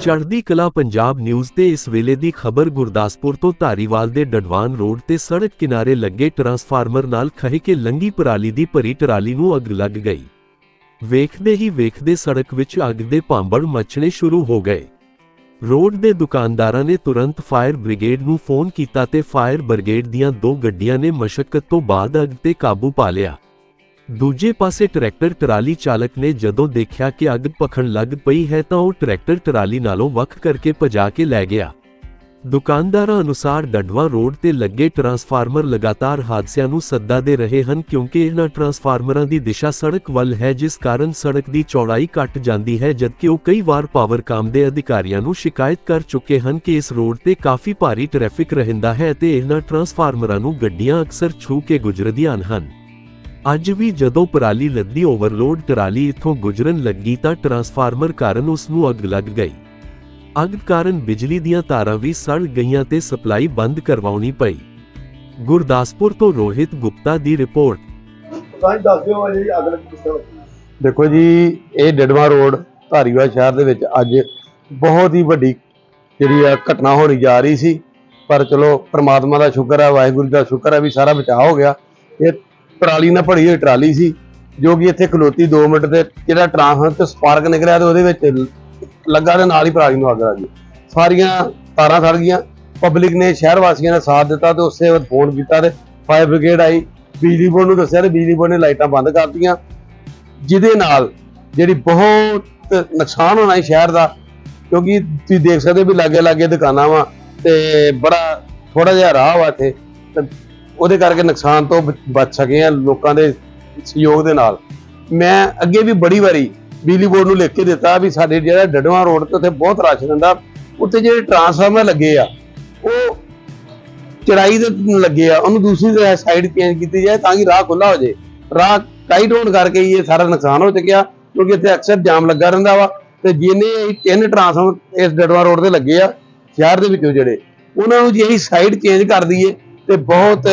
ਚੜ੍ਹਦੀ ਕਲਾ ਪੰਜਾਬ ਨਿਊਜ਼ ਤੇ ਇਸ ਵੇਲੇ ਦੀ ਖਬਰ ਗੁਰਦਾਸਪੁਰ ਤੋਂ ਧਾਰੀਵਾਲ ਦੇ ਡਡਵਾਨ ਰੋਡ ਤੇ ਸੜਕ ਕਿਨਾਰੇ ਲੱਗੇ ਟਰਾਂਸਫਾਰਮਰ ਨਾਲ ਖਹਿ ਕੇ ਲੰਗੀ ਪਰਾਲੀ ਦੀ ਭਰੀ ਟਰਾਲੀ ਨੂੰ ਅੱਗ ਲੱਗ ਗਈ। ਵੇਖਦੇ ਹੀ ਵੇਖਦੇ ਸੜਕ ਵਿੱਚ ਅੱਗ ਦੇ ਭਾਂਬੜ ਮੱਚਣੇ ਸ਼ੁਰੂ ਹੋ ਗਏ। ਰੋਡ ਦੇ ਦੁਕਾਨਦਾਰਾਂ ਨੇ ਤੁਰੰਤ ਫਾਇਰ ਬ੍ਰਿਗੇਡ ਨੂੰ ਫੋਨ ਕੀਤਾ ਤੇ ਫਾਇਰ ਬ੍ਰਿਗੇਡ ਦੀਆਂ ਦੋ ਗੱਡੀਆਂ ਨੇ ਮਸ਼ਕਤ ਤੋਂ ਬਾਅਦ ਅੱਗ ਤੇ ਕਾਬੂ ਪਾ ਲਿਆ। ਦੂਜੇ ਪਾਸੇ ਟਰੈਕਟਰ ਟਰਾਲੀ ਚਾਲਕ ਨੇ ਜਦੋਂ ਦੇਖਿਆ ਕਿ ਅੱਗ ਪਖਣ ਲੱਗ ਪਈ ਹੈ ਤਾਂ ਉਹ ਟਰੈਕਟਰ ਟਰਾਲੀ ਨਾਲੋਂ ਵੱਖ ਕਰਕੇ ਭਜਾ ਕੇ ਲੈ ਗਿਆ। ਦੁਕਾਨਦਾਰਾਂ ਅਨੁਸਾਰ ਡਡਵਾ ਰੋਡ ਤੇ ਲੱਗੇ ਟਰਾਂਸਫਾਰਮਰ ਲਗਾਤਾਰ ਹਾਦਸਿਆਂ ਨੂੰ ਸੱਦਾ ਦੇ ਰਹੇ ਹਨ ਕਿਉਂਕਿ ਇਹਨਾਂ ਟਰਾਂਸਫਾਰਮਰਾਂ ਦੀ ਦਿਸ਼ਾ ਸੜਕ ਵੱਲ ਹੈ ਜਿਸ ਕਾਰਨ ਸੜਕ ਦੀ ਚੌੜਾਈ ਘਟ ਜਾਂਦੀ ਹੈ ਜਦਕਿ ਉਹ ਕਈ ਵਾਰ ਪਾਵਰਕਾਮ ਦੇ ਅਧਿਕਾਰੀਆਂ ਨੂੰ ਸ਼ਿਕਾਇਤ ਕਰ ਚੁੱਕੇ ਹਨ ਕਿ ਇਸ ਰੋਡ ਤੇ ਕਾਫੀ ਭਾਰੀ ਟ੍ਰੈਫਿਕ ਰਹਿੰਦਾ ਹੈ ਤੇ ਇਹਨਾਂ ਟਰਾਂਸਫਾਰਮਰਾਂ ਨੂੰ ਗੱਡੀਆਂ ਅਕਸਰ ਛੂ ਕੇ ਗੁਜ਼ਰਦੀਆਂ ਹਨ। ਅੱਜ ਵੀ ਜਦੋਂ ਪਰਾਲੀ ਲੱਦੀ ਓਵਰਲੋਡ ਟਰਾਲੀ ਇੱਥੋਂ ਗੁਜ਼ਰਨ ਲੱਗੀ ਤਾਂ ਟਰਾਂਸਫਾਰਮਰ ਕਾਰਨ ਉਸ ਨੂੰ ਅੱਗ ਲੱਗ ਗਈ। ਅੱਗ ਕਾਰਨ ਬਿਜਲੀ ਦੀਆਂ ਤਾਰਾਂ ਵੀ ਸੜ ਗਈਆਂ ਤੇ ਸਪਲਾਈ ਬੰਦ ਕਰਵਾਉਣੀ ਪਈ। ਗੁਰਦਾਸਪੁਰ ਤੋਂ ਰੋਹਿਤ ਗੁਪਤਾ ਦੀ ਰਿਪੋਰਟ। ਦੇਖੋ ਜੀ ਇਹ ਡਡਵਾ ਰੋਡ ਧਾਰੀਵਾਲ ਸ਼ਹਿਰ ਦੇ ਵਿੱਚ ਅੱਜ ਬਹੁਤ ਹੀ ਵੱਡੀ ਜਿਹੜੀ ਆ ਘਟਨਾ ਹੋਣੀ ਜਾ ਰਹੀ ਸੀ। ਪਰ ਚਲੋ ਪ੍ਰਮਾਤਮਾ ਦਾ ਸ਼ੁਕਰ ਹੈ ਵਾਹਿਗੁਰੂ ਦਾ ਸ਼ੁਕਰ ਹੈ ਵੀ ਸਾਰਾ ਬਚਾਅ ਹੋ ਗਿਆ। ਇਹ ਟਰਾਲੀ ਨਾਲ ਭਰੀ ਹੋਈ ਟਰਾਲੀ ਸੀ, ਜੋ ਕਿ ਇੱਥੇ ਖਲੋਤੀ 2 ਮਿੰਟ ਤੇ, ਜਿਹੜਾ ਟਰਾਂਸਫਰ ਤੇ ਸਪਾਰਕ ਨਿਕਲਿਆ ਤੇ ਉਹਦੇ ਵਿੱਚ ਲੱਗਾ ਤੇ ਨਾਲ ਹੀ ਪਰਾਲੀ ਨੂੰ ਅੱਗ ਲੱਗ ਗਈ। ਸਾਰੀਆਂ ਤਾਰਾਂ ਸੜ ਗਈਆਂ ਪਬਲਿਕ ਨੇ ਸ਼ਹਿਰ ਵਾਸੀਆਂ ਨੇ ਸਾਥ ਦਿੱਤਾ ਤੇ ਉਸੇ ਵਕਤ ਫੋਨ ਕੀਤਾ ਤੇ ਫਾਇਰ ਬ੍ਰਿਗੇਡ ਆਈ। ਬਿਜਲੀ ਬੋਰਡ ਨੂੰ ਦੱਸਿਆ ਤੇ ਬਿਜਲੀ ਬੋਰਡ ਨੇ ਲਾਈਟਾਂ ਬੰਦ ਕਰਤੀਆਂ, ਜਿਹਦੇ ਨਾਲ ਜਿਹੜੀ ਬਹੁਤ ਨੁਕਸਾਨ ਹੋਣਾ ਹੈ ਸ਼ਹਿਰ ਦਾ, ਕਿਉਂਕਿ ਤੁਸੀਂ ਦੇਖ ਸਕਦੇ ਵੀ ਲਾਗੇ ਲਾਗੇ ਦੁਕਾਨਾਂ ਵਾ ਤੇ ਬੜਾ ਥੋੜਾ ਜਿਹਾ ਰਾਹ ਵਾ ਇੱਥੇ ਉਹਦੇ ਕਰਕੇ ਨੁਕਸਾਨ ਤੋਂ ਬ- ਬਚ ਸਕੇ ਆ ਲੋਕਾਂ ਦੇ ਸਹਿਯੋਗ ਦੇ ਨਾਲ। ਮੈਂ ਅੱਗੇ ਵੀ ਬੜੀ ਵਾਰੀ ਬਿਜਲੀ ਬੋਰਡ ਨੂੰ ਲਿਖ ਕੇ ਦਿੱਤਾ ਵੀ ਸਾਡੇ ਜਿਹੜਾ ਡਡਵਾ ਰੋਡ ਤੇ ਉੱਥੇ ਬਹੁਤ ਰਸ਼ ਰਹਿੰਦਾ, ਉੱਥੇ ਜਿਹੜੇ ਟਰਾਂਸਫਾਰਮਰ ਲੱਗੇ ਆ, ਉਹ ਚੜਾਈ ਦੇ ਲੱਗੇ ਆ, ਉਹਨੂੰ ਦੂਸਰੀ ਸਾਈਡ ਚੇਂਜ ਕੀਤੀ ਜਾਏ ਤਾਂ ਕਿ ਰਾਹ ਖੁੱਲਾ ਹੋ ਜਾਏ। ਰਾਹ ਟਾਈਟ ਹੋਣ ਕਰਕੇ ਹੀ ਇਹ ਸਾਰਾ ਨੁਕਸਾਨ ਹੋ ਚੁੱਕਿਆ, ਕਿਉਂਕਿ ਇੱਥੇ ਅਕਸਰ ਜਾਮ ਲੱਗਾ ਰਹਿੰਦਾ ਵਾ ਤੇ ਜਿਹਨੇ ਇਹ ਤਿੰਨ ਟਰਾਂਸਫਾਰਮਰ ਇਸ ਡਡਵਾ ਰੋਡ ਤੇ ਲੱਗੇ ਆ, ਸ਼ਹਿਰ ਦੇ ਵਿੱਚੋਂ ਜਿਹੜੇ, ਉਹਨਾਂ ਨੂੰ ਜੇ ਅਸੀਂ ਸਾਈਡ ਚੇਂਜ ਕਰ ਦਈਏ ਤੇ ਬਹੁਤ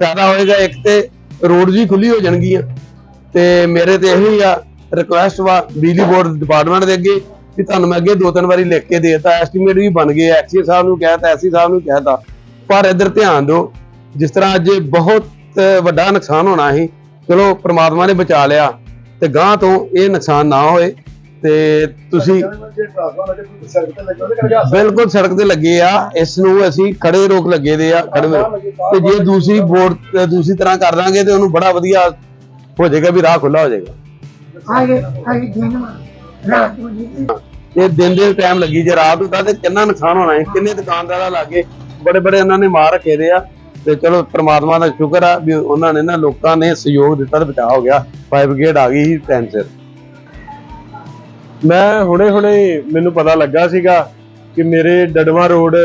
ਫਾਇਦਾ ਹੋਏਗਾ। ਇੱਕ ਤੇ ਰੋਡ ਵੀ ਖੁੱਲੀ ਹੋ ਜਾਣਗੀਆਂ ਤੇ ਮੇਰੇ ਤੇ ਇਹੋ ਹੀ ਆ ਰਿਕੁਐਸਟ ਵਾ ਬਿਜਲੀ ਬੋਰਡ ਡਿਪਾਰਟਮੈਂਟ ਦੇ ਅੱਗੇ ਕਿ ਤੁਹਾਨੂੰ ਮੈਂ ਅੱਗੇ ਦੋ ਤਿੰਨ ਵਾਰੀ ਲਿਖ ਕੇ ਦੇਤਾ। ਐਸਟੀਮੇਟ ਵੀ ਬਣ ਗਏ ਐਕਸੀ ਸਾਹਿਬ ਨੂੰ ਕਹਿਤਾ, ਐਸੀ ਸਾਹਿਬ ਨੂੰ ਕਹਿਤਾ। ਪਰ ਇੱਧਰ ਧਿਆਨ ਦਿਓ, ਜਿਸ ਤਰ੍ਹਾਂ ਅੱਜ ਬਹੁਤ ਵੱਡਾ ਨੁਕਸਾਨ ਹੋਣਾ ਸੀ, ਚਲੋ ਪ੍ਰਮਾਤਮਾ ਨੇ ਬਚਾ ਲਿਆ ਤੇ ਗਾਂ ਤੋਂ ਇਹ ਨੁਕਸਾਨ ਨਾ ਹੋਏ। ਤੇ ਤੁਸੀਂ ਬਿਲਕੁਲ ਸੜਕ ਤੇ ਲੱਗੇ ਆ ਇਸ ਨੂੰ ਅਸੀਂ ਖੜੇ ਰੋਕ ਲੱਗੇ ਦੇ ਆ ਖੜੇ ਤੇ ਜੇ ਦੂਸਰੀ ਬੋਰਡ ਦੂਸਰੀ ਤਰ੍ਹਾਂ ਕਰ ਦਾਂਗੇ ਤੇ ਉਹਨੂੰ ਬੜਾ ਵਧੀਆ ਹੋ ਜਾਏਗਾ ਵੀ ਰਾਹ ਖੁੱਲਾ ਹੋ ਜਾਏਗਾ। ਇਹ ਦਿਨ ਦੇ ਟਾਈਮ ਲੱਗੀ ਜੇ ਰਾਤ ਹੁੰਦਾ ਤੇ ਕਿੰਨਾ ਨੁਕਸਾਨ ਹੋਣਾ ਹੈ ਕਿੰਨੇ ਦੁਕਾਨਦਾਰਾਂ ਲਾਗੇ ਬੜੇ ਬੜੇ ਉਹਨਾਂ ਨੇ ਮਾਰ ਰੱਖੇ ਦੇ ਆ। ਤੇ ਚਲੋ ਪ੍ਰਮਾਤਮਾ ਦਾ ਸ਼ੁਕਰ ਆ ਵੀ ਉਹਨਾਂ ਨੇ ਨਾ ਲੋਕਾਂ ਨੇ ਸਹਿਯੋਗ ਦਿੱਤਾ ਤੇ ਬਚਾਅ ਹੋ ਗਿਆ। ਫਾਇਰ ਬ੍ਰਿਗੇਡ ਆ ਗਈ ਟਾਈਮ ਸਿਰ। ਮੈਂ ਹੁਣੇ-ਹੁਣੇ ਮੈਨੂੰ ਪਤਾ ਲੱਗਾ ਸੀਗਾ ਕਿ ਮੇਰੇ ਡਡਵਾ ਰੋਡ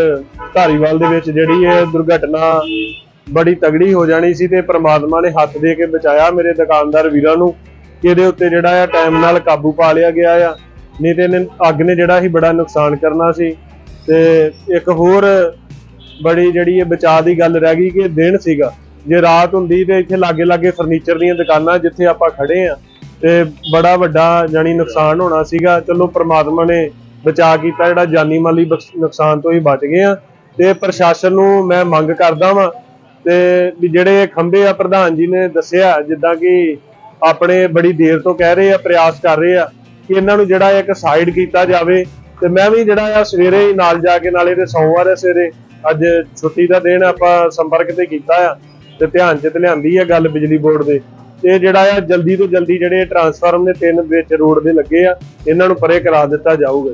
ਧਾਰੀਵਾਲ ਦੇ ਵਿੱਚ ਜਿਹੜੀ ਇਹ ਦੁਰਘਟਨਾ ਬੜੀ ਤਗੜੀ ਹੋ ਜਾਣੀ ਸੀ ਤੇ ਪ੍ਰਮਾਤਮਾ ਨੇ ਹੱਥ ਦੇ ਕੇ ਬਚਾਇਆ ਮੇਰੇ ਦੁਕਾਨਦਾਰ ਵੀਰਾਂ ਨੂੰ, ਕਿ ਇਹਦੇ ਉੱਤੇ ਜਿਹੜਾ ਆ ਟਾਈਮ ਨਾਲ ਕਾਬੂ ਪਾ ਲਿਆ ਗਿਆ ਆ, ਨਹੀਂ ਤੇ ਇਹਨੇ ਅੱਗ ਨੇ ਜਿਹੜਾ ਸੀ ਬੜਾ ਨੁਕਸਾਨ ਕਰਨਾ ਸੀ। ਤੇ ਇੱਕ ਹੋਰ ਬੜੀ ਜਿਹੜੀ ਇਹ ਬਚਾਅ ਦੀ ਗੱਲ ਰਹਿ ਗਈ ਕਿ ਦਿਨ ਸੀਗਾ, ਜੇ ਰਾਤ ਹੁੰਦੀ ਤੇ ਇੱਥੇ ਲਾਗੇ ਲਾਗੇ ਫਰਨੀਚਰ ਦੀਆਂ ਦੁਕਾਨਾਂ ਜਿੱਥੇ ਆਪਾਂ ਖੜੇ ਆ ਤੇ ਬੜਾ ਵੱਡਾ ਜਾਨੀ ਨੁਕਸਾਨ ਹੋਣਾ ਸੀਗਾ। ਚਲੋ ਪ੍ਰਮਾਤਮਾ ਨੇ ਬਚਾ ਕੀਤਾ, ਜਿਹੜਾ ਜਾਨੀ ਮਾਲੀ ਬਖਸ਼- ਨੁਕਸਾਨ ਤੋਂ ਹੀ ਬਚ ਗਏ ਆ। ਤੇ ਪ੍ਰਸ਼ਾਸਨ ਨੂੰ ਮੈਂ ਮੰਗ ਕਰਦਾ ਵਾਂ ਤੇ ਵੀ ਜਿਹੜੇ ਇਹ ਖੰਭੇ ਆ, ਪ੍ਰਧਾਨ ਜੀ ਨੇ ਦੱਸਿਆ, ਜਿੱਦਾਂ ਕਿ ਆਪਣੇ ਬੜੀ ਦੇਰ ਤੋਂ ਕਹਿ ਰਹੇ ਆ, ਪ੍ਰਯਾਸ ਕਰ ਰਹੇ ਆ, ਕਿ ਇਹਨਾਂ ਨੂੰ ਜਿਹੜਾ ਇੱਕ ਸਾਈਡ ਕੀਤਾ ਜਾਵੇ। ਤੇ ਮੈਂ ਵੀ ਜਿਹੜਾ ਆ, ਸਵੇਰੇ ਹੀ ਨਾਲ ਜਾ ਕੇ ਨਾਲੇ ਤੇ ਸੋਮਵਾਰ ਹੈ ਸਵੇਰੇ, ਅੱਜ ਛੁੱਟੀ ਦਾ ਦਿਨ ਆਪਾਂ ਸੰਪਰਕ ਤੇ ਕੀਤਾ ਆ। ਤੇ ਧਿਆਨ ਚ ਤੇ ਲਿਆਂਦੀ ਆ ਗੱਲ ਬਿਜਲੀ ਬੋਰਡ ਦੇ। ਤੇ ਜਿਹੜਾ ਆ ਜਲਦੀ ਤੋਂ ਜਲਦੀ ਜਿਹੜੇ ਟਰਾਂਸਫਾਰਮ ਦੇ ਤਿੰਨ ਵਿੱਚ ਰੋਡ ਦੇ ਲੱਗੇ ਆ, ਇਹਨਾਂ ਨੂੰ ਪਰੇ ਕਰਾ ਦਿੱਤਾ ਜਾਊਗਾ।